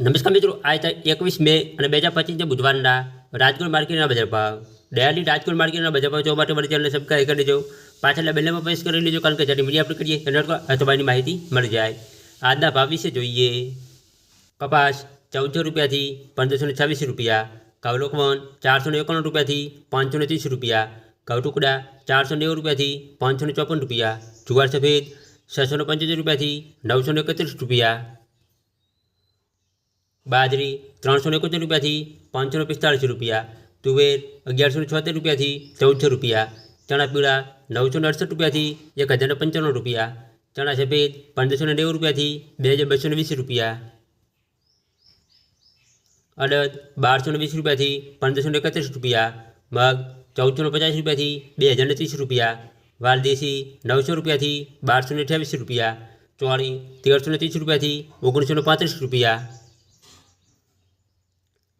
નમસ્કાર મિત્રો આજ એકવીસ મે અને બે હજાર પચીસના બુધવારના રાજકોટ માર્કેટના બજાર ભાવ ડેલી રાજકોટ માર્કેટના બજાર ભાવ જોવા માટે મારી ચેનલને સબસ્ક્રાઈબ કરી લેજો પાછળના બેલમાં પ્રેસ કરી લેજો કારણ કે જ્યારે મીડિયા આપણે કરીએ એના અથવાની માહિતી મળી જાય આજના ભાવ વિશે જોઈએ કપાસ ચૌદસો રૂપિયાથી પંદરસો ને છવ્વીસ રૂપિયા ઘઉં લોકવન ચારસો ને એકાણું રૂપિયાથી પાંચસો ને ત્રીસ રૂપિયા ઘઉં ટુકડા ચારસો નેવું રૂપિયાથી પાંચસો ને ચોપન રૂપિયા જુવાર સફેદ છસો ને પંચોતેર રૂપિયાથી નવસો ને એકત્રીસ રૂપિયા બાજરી ત્રણસો ને એકોતેર રૂપિયાથી પાંચસો ને પિસ્તાળીસ રૂપિયા તુવેર અગિયારસો ને છોતેર રૂપિયાથી ચૌદસો રૂપિયા ચણા પીળા નવસો ને અડસઠ રૂપિયાથી એક હજાર ને પંચાણું રૂપિયા ચણા સફેદ પંદરસો ને નેવું રૂપિયાથી બે હજાર બસો ને વીસ રૂપિયા અડદ બારસો ને વીસ રૂપિયાથી પંદરસો ને એકત્રીસ રૂપિયા મગ ચૌદસો ને પચાસ રૂપિયાથી બે હજાર ને ત્રીસ રૂપિયા વાલદેશી નવસો રૂપિયાથી બારસો ને અઠ્યાવીસ રૂપિયા ચોળી તેરસો ને ત્રીસ રૂપિયાથી ઓગણીસો ને પાંત્રીસ રૂપિયા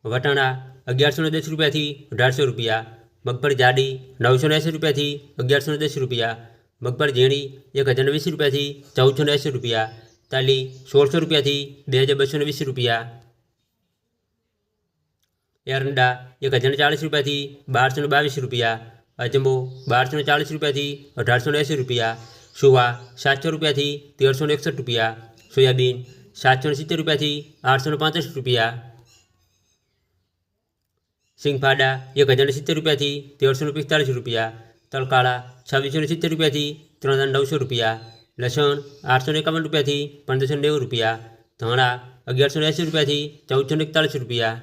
વટાણા અગિયારસો ને દસ રૂપિયાથી અઢારસો રૂપિયા મગફળી જાડી નવસો ને એંસી રૂપિયાથી અગિયારસો ને દસ રૂપિયા મગફળી ઝીણી એક હજાર ને વીસ રૂપિયાથી ચૌદસો ને એંસી રૂપિયા તાલી સોળસો રૂપિયાથી બે હજાર બસો ને વીસ રૂપિયા એરંડા એક હજાર ને ચાળીસ રૂપિયાથી બારસો ને બાવીસ રૂપિયા અજમો બારસો ને ચાળીસ રૂપિયાથી અઢારસો ને એંસી રૂપિયા સુવા સાતસો રૂપિયાથી તેરસો ને એકસઠ રૂપિયા સોયાબીન સાતસો ને સિત્તેર રૂપિયાથી આઠસો ને પાંત્રીસ રૂપિયા સિંગફાડા એક હજાર ને સિત્તેર રૂપિયાથી તેરસો ને પિસ્તાળીસ રૂપિયા તલકાળા છવ્વીસો ને સિત્તેર રૂપિયાથી ત્રણ હજાર નવસો રૂપિયા લસણ આઠસો ને એકાવન રૂપિયાથી પંદરસો ને નેવું રૂપિયા ધાણા અગિયારસો ને એંસી રૂપિયાથી ચૌદસો ને એકતાળીસ રૂપિયા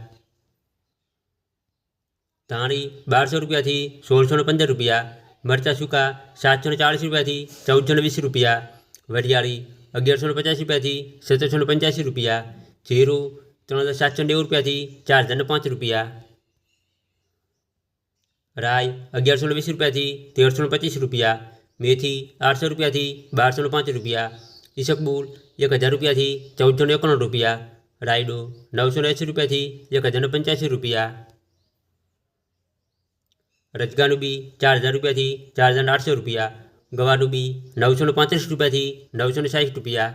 ધાણી બારસો રૂપિયાથી સોળસો ને પંદર રૂપિયા મરચાં સૂકા સાતસો ને ચાળીસ રૂપિયાથી ચૌદસો ને વીસ રૂપિયા વરિયાળી અગિયારસો ને પચાસ રૂપિયાથી સત્તરસો ને પંચ્યાસી રૂપિયા જીરું ત્રણ હજાર સાતસો નેવું રૂપિયાથી ચાર હજાર ને પાંચ રૂપિયા રાય અગિયારસો ને વીસ રૂપિયાથી તેરસો ને પચીસ રૂપિયા મેથી આઠસો રૂપિયાથી બારસો ને પાંચ રૂપિયા ઈસકબુલ એક હજાર રૂપિયાથી ચૌદસો ને એકાણું રૂપિયા રાયડો નવસો ને એંસી રૂપિયાથી એક હજાર ને પંચ્યાસી રૂપિયા રજગાનું બી ચાર હજાર રૂપિયાથી ચાર હજાર આઠસો રૂપિયા ગવાનું બી નવસો ને પાંત્રીસ રૂપિયાથી નવસો ને સાઠ રૂપિયા